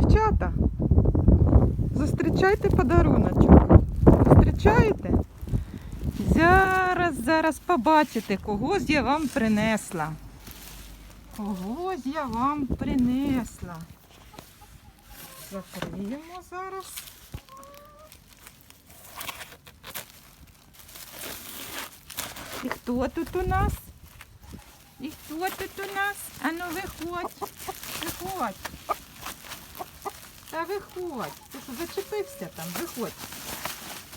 малята. Зустрічайте подаруночок. Зустрічаєте? Зараз, зараз побачите, кого я вам принесла. Кого ж я вам принесла. Закриємо зараз. І хто тут у нас? І хто тут у нас? Ану, виходь. Виходь. Та виходь. Ти що зачепився там? Виходь.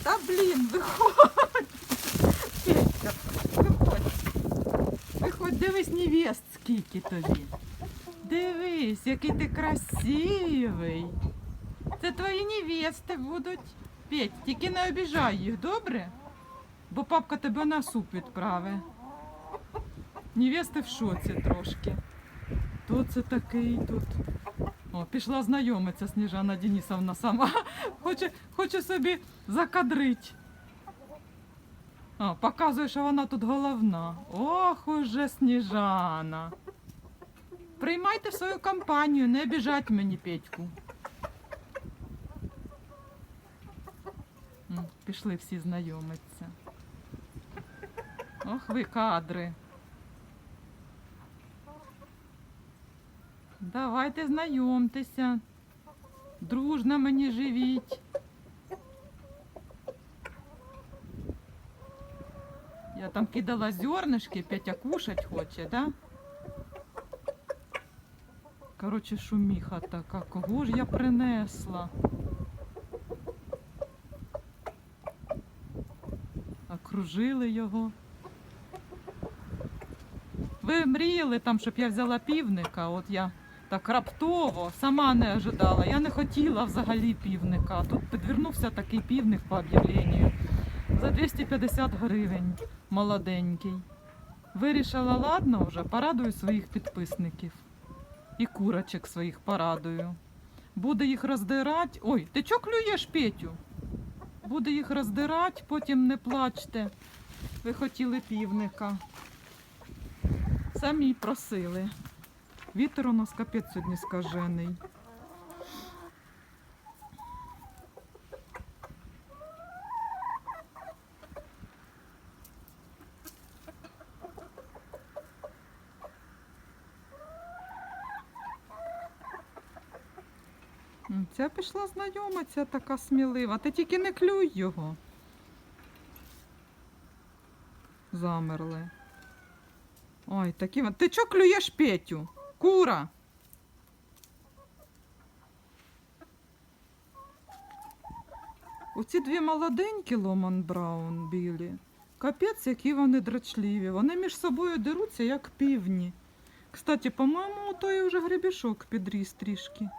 Та блін, виходь. Виходь. Виходь, дивись невест, скільки тобі. Дивись, який ти красивий. Це твої невести будуть. Петь, тільки не обіжай їх, добре? Бо папка тебе на суп відправить. Невести в шоці трошки. Хто це такий тут? О, пішла знайомиця Сніжана Денисовна сама. Хоче, хоче собі закадрить. А, показує, що вона тут головна. Ох уже Сніжана. Приймайте свою компанію, не обіжать мені Петьку. Пішли всі знайомитися. Ох ви кадри. Давайте знайомтеся. Дружно мені живіть. Я там кидала зернышки, Петя кушать хоче, да? Короче, шуміха така. Кого ж я принесла? Окружили його. Ви мріяли там, щоб я взяла півника, от я так раптово сама не ожидала. Я не хотіла взагалі півника. Тут підвернувся такий півник по об'явленню. За 250 гривень молоденький. Вирішила, ладно вже, порадую своїх підписників. І курочок своїх порадую. Буде їх роздирати. Ой, ти чого клюєш Петю? Буде їх роздирати, потім не плачте. Ви хотіли півника. Самі просили. Вітер у нас капець сьогодні скажений. Ця пішла знайомиця така смілива. Ти тільки не клюй його. Замерли. Ой, такі. Ти чого клюєш Петю? Кура. Оці дві молоденькі Ломан Браун білі. Капець, які вони дрочливі. Вони між собою деруться, як півні. Кстати, по-моєму, той вже гребішок підріс трішки.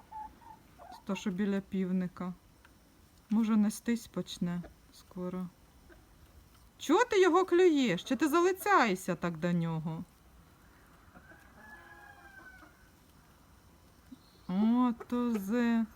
То, що біля півника. Може, нестись почне скоро. Чого ти його клюєш? Чи ти залицяєшся так до нього? О, то зе.